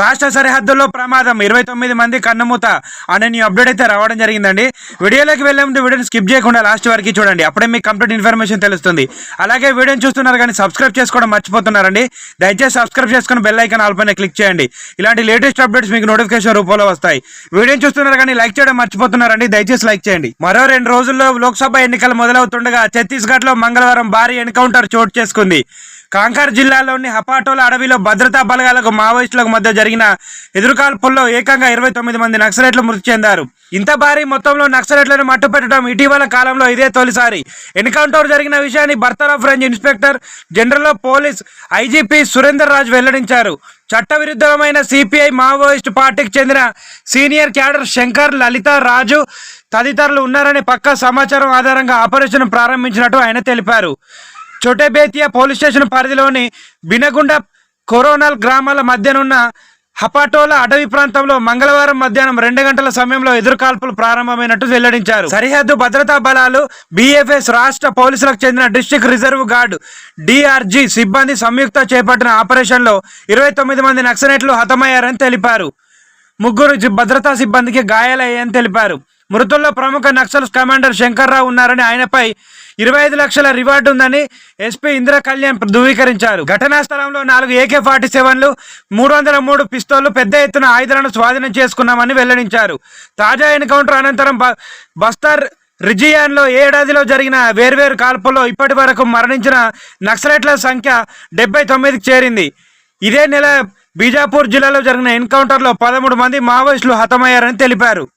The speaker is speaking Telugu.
రాష్ట్ర సరిహద్దుల్లో ప్రమాదం. ఇరవై తొమ్మిది మంది కన్నుమూత అనే న్యూ అప్డేట్ అయితే రావడం జరిగిందండి. వీడియోలోకి వెళ్ళే ముందు వీడియోని స్కిప్ చేయకుండా లాస్ట్ వరకు చూడండి. అప్పుడే మీకు కంప్లీట్ ఇన్ఫర్మేషన్ తెలుస్తుంది. అలాగే వీడియోని చూస్తున్నారు కానీ సబ్స్క్రైబ్ చేసుకోవడం మర్చిపోతున్నారండి. దయచేసి సబ్స్క్రైబ్ చేసుకుని బెల్ ఐకాన్ ఆల్ పైన క్లిక్ చేయండి. ఇలాంటి లేటెస్ట్ అప్డేట్స్ మీకు నోటిఫికేషన్ రూపంలో వస్తాయి. వీడియోని చూస్తున్నారు కానీ లైక్ చేయడం మర్చిపోతున్నారండి. దయచేసి లైక్ చేయండి. మరో రెండు రోజుల్లో లోక్సభ ఎన్నికలు మొదలవుతుండగా ఛత్తీస్గఢ్లో మంగళవారం భారీ ఎన్కౌంటర్ చోటు చేసుకుంది. కాంకర్ జిల్లాలోని హపాటోల అడవిలో భద్రతా బలగాలకు మావోయిస్టులకు మధ్య జరిగిన ఎదురుకాల్పుల్లో ఏకంగా ఇరవై తొమ్మిది మంది నక్సలైట్లు మృతి చెందారు. ఇంత భారీ మొత్తంలో నక్సలైట్లను మట్టుపెట్టడం ఇటీవల కాలంలో ఇదే తొలిసారి. ఎన్కౌంటర్ జరిగిన విషయాన్ని బర్తరఫ్ range inspector general police IGP Surender Raj వెల్లడించారు. చట్టవిరుద్ధమైన సిపిఐ మావోయిస్ట్ పార్టీకి చెందిన సీనియర్ క్యాడర్ శంకర్ లలిత రాజు తదితరులు ఉన్నారని పక్కా సమాచారం ఆధారంగా ఆపరేషన్ ప్రారంభించినట్టు ఆయన తెలిపారు. చోటేబేతియా పోలీస్ స్టేషన్ పరిధిలోని బినగుండ కొరోనల్ గ్రామాల మధ్యనున్న హపాటోల అటవీ ప్రాంతంలో మంగళవారం మధ్యాహ్నం రెండు గంటల సమయంలో ఎదురుకాల్పులు ప్రారంభమైనట్టు వెల్లడించారు. సరిహద్దు భద్రతా బలాలు బీఎఫ్ఎస్ రాష్ట్ర పోలీసులకు చెందిన డిస్టిక్ రిజర్వ్ గార్డు డిఆర్జీ సిబ్బంది సంయుక్త చేపట్టిన ఆపరేషన్లో ఇరవై తొమ్మిది మంది నక్సలైట్లు హతమయ్యారని తెలిపారు. ముగ్గురు భద్రతా సిబ్బందికి గాయాలయ్యాయని తెలిపారు. మృతుల్లో ప్రముఖ నక్సల్స్ కమాండర్ శంకర్రావు ఉన్నారని ఆయనపై ఇరవై ఐదు లక్షల రివార్డు ఉందని ఎస్పీ ఇందిరా కళ్యాణ్ ధృవీకరించారు. ఘటనా స్థలంలో నాలుగు ఏకే ఫార్టీ సెవెన్లు మూడు వందల మూడు పిస్తోళ్ళు పెద్ద ఎత్తున ఆయుధాలను స్వాధీనం చేసుకున్నామని వెల్లడించారు. తాజా ఎన్కౌంటర్ అనంతరం బ- బస్తర్ రిజియాన్లో ఏడాదిలో జరిగిన వేర్వేరు కాల్పుల్లో ఇప్పటి వరకు మరణించిన నక్సలైట్ల సంఖ్య డెబ్బై తొమ్మిదికి చేరింది. ఇదే నెల బీజాపూర్ జిల్లాలో జరిగిన ఎన్కౌంటర్లో పదమూడు మంది మావోయిస్టులు హతమయ్యారని తెలిపారు.